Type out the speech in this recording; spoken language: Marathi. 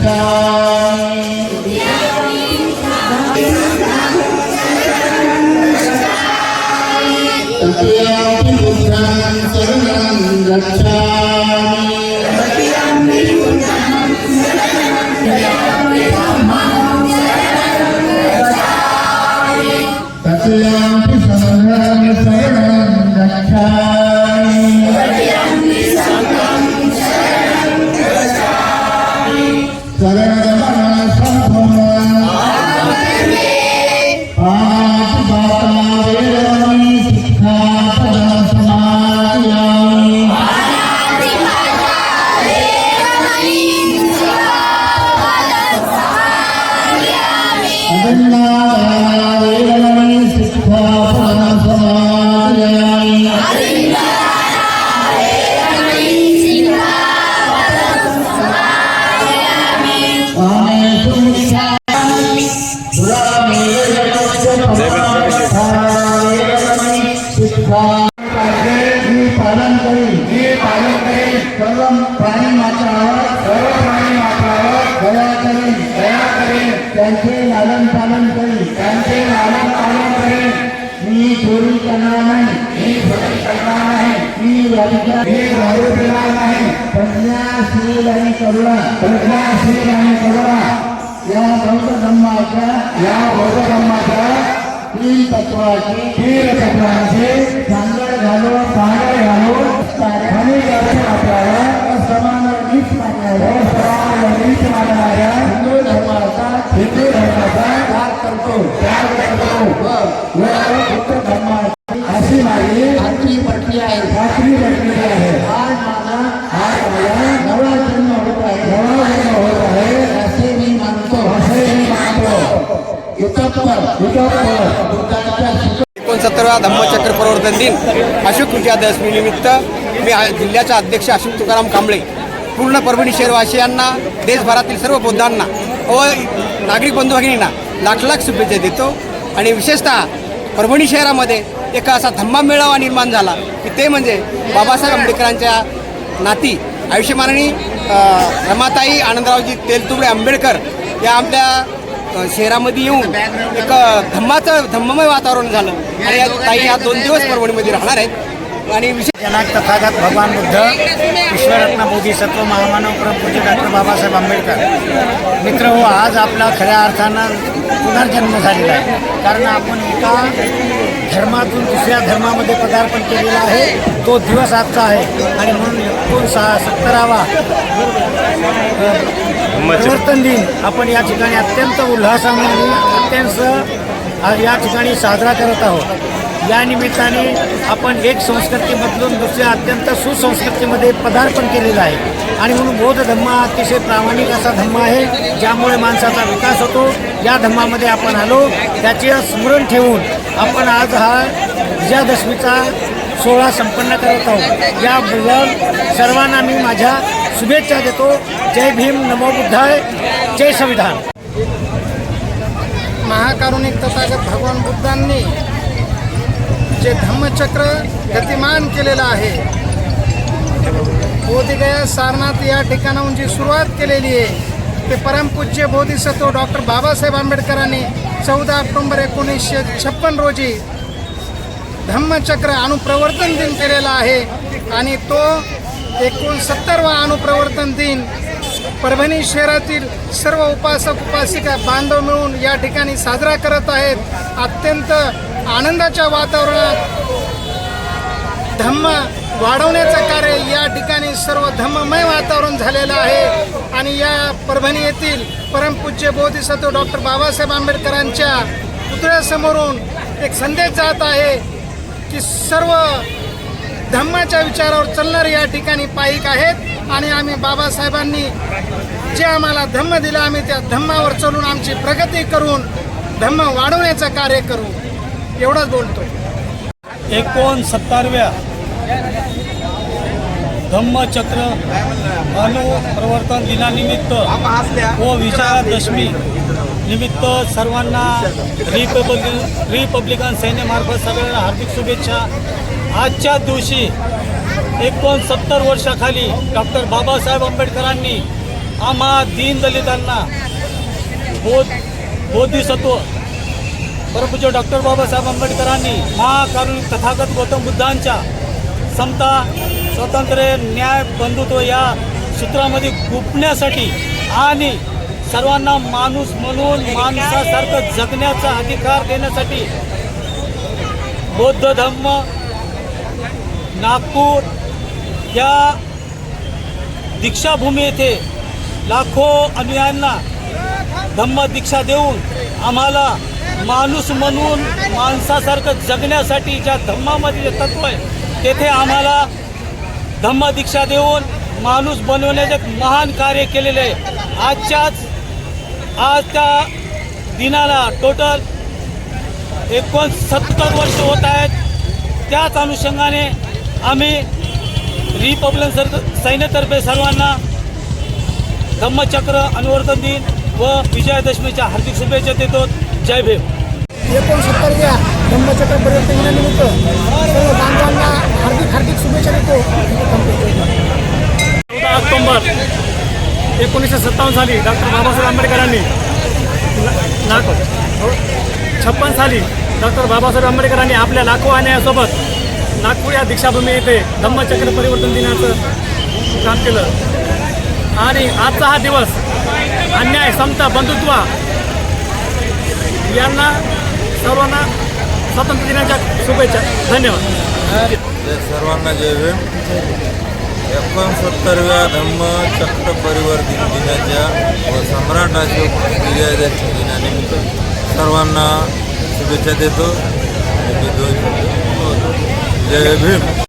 Yeah. प्राणी मात्रावर सर्व दया करीन दया करीन त्यांचे लालन पालन करीन त्यांचे लालन पालन करीन मी चोरी करणार नाही मी चोरी करणार नाही मी वाईट मी दारू पिणार नाही प्रज्ञाशील आणि करुणा प्रज्ञाशील आणि करुणा या बौद्ध धर्माच्या या बौद्ध धर्माच्या तीन तत्वाची तीन तत्वांची सांगड घालून सांगड घालून आणि दर्शन धम्मचक्र प्रवर्तन दिन अशोक विजयादशमीनिमित्त मी जिल्ह्याच्या अध्यक्ष अशोक तुकाराम कांबळे पूर्ण परभणी शहरवासियांना देशभरातील सर्व बौद्धांना व नागरिक बंधू भगिनींना लाख लाख शुभेच्छा देतो. आणि विशेषतः परभणी शहरामध्ये एक असा धम्मा मेळावा निर्माण झाला की ते म्हणजे बाबासाहेब आंबेडकरांच्या नाती. आयुष्यमानणी रमाताई आनंदरावजी तेलतुबडे आंबेडकर या आपल्या शहरामध्ये येऊन एक धम्माचं धम्ममय वातावरण झालं. आणि या ताई दोन दिवस परभणीमध्ये राहणार आहेत. आणि विशेष जनक तथागत भगवान बुद्ध विश्वरत्न बोधिसत्व महामानव परमपूज्य डॉक्टर बाबासाहेब आंबेडकर. मित्र हो आज आपला खऱ्या अर्थानं पुनर्जन्म झालेला आहे. कारण आपण एका धर्मातून दुसऱ्या धर्मामध्ये पदार्पण केलेलं आहे. तो दिवस आजचा आहे. आणि म्हणून एकोण सहा सत्तरावा परिवर्तन दिन आपण या ठिकाणी अत्यंत उल्हासाने अत्यंत या ठिकाणी साजरा करत आहोत. या निमित्ताने आपण एक संस्कृती बदलून दुसऱ्या अत्यंत सुसंस्कृतीमध्ये पदार्पण केलेलं आहे. आणि म्हणून बौद्ध धम्म हा अतिशय प्रामाणिक असा धम्म आहे ज्यामुळे माणसाचा विकास होतो. या धम्मामध्ये आपण आलो. त्याचे स्मरण ठेवून आपण आज हा विजयादशमीचा सोहळा संपन्न करत आहोत. याबद्दल सर्वांना मी माझ्या शुभेच्छा देतो. जय भीम नमो बुद्धाय जय संविधान. महाकारुणिक तथागत भगवान बुद्धांनी जे धम्मचक्र गतिमान केलेलं आहे बोधगया सारनाथ या ठिकाणाहून जी सुरुवात केलेली आहे ते परमपूज्य बोधिसत्व डॉक्टर बाबासाहेब आंबेडकरांनी चौदा ऑक्टोंबर एकोणीसशे छप्पन रोजी धम्मचक्र अनुप्रवर्तन दिन केलेला आहे आणि तो एकोणसत्तरवा अनुप्रवर्तन दिन परभणी शहरातील सर्व उपासक उपासिका बांधव मिळून या ठिकाणी साजरा करत आहेत. अत्यंत आनंदाच्या वातावरणात धम्म वाढवण्याचं कार्य या ठिकाणी सर्व धम्ममय वातावरण झालेलं आहे. आणि या परभणी येथील परमपूज्य बोधिसत्व डॉक्टर बाबासाहेब आंबेडकरांच्या पुतळ्यासमोरून एक संदेश जात आहे की सर्व धम्माच्या विचारावर चालणारे या ठिकाणी पायिक आहेत आणि आम्ही बाबासाहेबांनी जे आम्हाला धम्म दिलं आम्ही त्या धम्मावर चलून आमची प्रगती करून धम्म वाढवण्याचं कार्य करू. एवढंच बोलतो. एकोणसत्तरव्या धम्मचक्र अनुप्रवर्तन दिनानिमित्त व विजयादशमी निमित्त सर्वांना रिपब्लिक रिपब्लिकन सैन्यामार्फत सगळ्यांना हार्दिक शुभेच्छा. आजच्या दिवशी एकोणसत्तर वर्षाखाली डॉक्टर बाबासाहेब आंबेडकरांनी आम्हा दीनदलितांना बोध बोधिसत्व परमपूज्य डॉक्टर बाबासाहेब आंबेडकरांनी महाकारुणिक तथागत गौतम बुद्धांच्या समता स्वातंत्र्य न्याय बंधुत्व या सूत्रामध्ये गुपण्यासाठी आणि सर्वांना माणूस म्हणून माणसासारखं जगण्याचा अधिकार देण्यासाठी बौद्ध धम्म नागपूर या दीक्षाभूमी येथे लाखो अनुयायांना धम्म दीक्षा देऊन आम्हाला माणूस म्हणून माणसासारखं जगण्यासाठी ज्या धम्मामध्ये जे तत्व आहे तेथे आम्हाला धम्म दीक्षा देऊन माणूस बनवण्याचे महान कार्य केलेले आहे. आजच्याच आज त्या दिनाला टोटल एकोणसत्तर वर्ष होत आहेत. त्याच अनुषंगाने आम्ही रिपब्लिकन सर सैन्यातर्फे सर्वांना धम्मचक्र अनुवर्तन दिन व विजयादशमीच्या हार्दिक शुभेच्छा देतो. जय भीम. एकोणसत्तरव्या धम्मचक्र परिवर्तन दिनानिमित्त सर्व बांधवांना हार्दिक हार्दिक शुभेच्छा देतो. चौदा ऑक्टोंबर एकोणीसशे सत्तावन्न साली डॉक्टर बाबासाहेब आंबेडकरांनी लाखो छप्पन साली डॉक्टर बाबासाहेब आंबेडकरांनी आपल्या लाखो अन्यायासोबत नागपूर या दीक्षाभूमी येथे धम्मचक्र परिवर्तन दिनाचं काम केलं. आणि आजचा हा दिवस अन्याय समता बंधुत्व यांना सर्वांना स्वातंत्र्य दिनाच्या शुभेच्छा. धन्यवाद. सर्वांना जय भीम. एकोणसत्तरव्या धम्मचक्र परिवर्तन दिनाच्या व सम्राट अशोक विजयादशमी दिनानिमित्त सर्वांना शुभेच्छा देतो. जय भीम.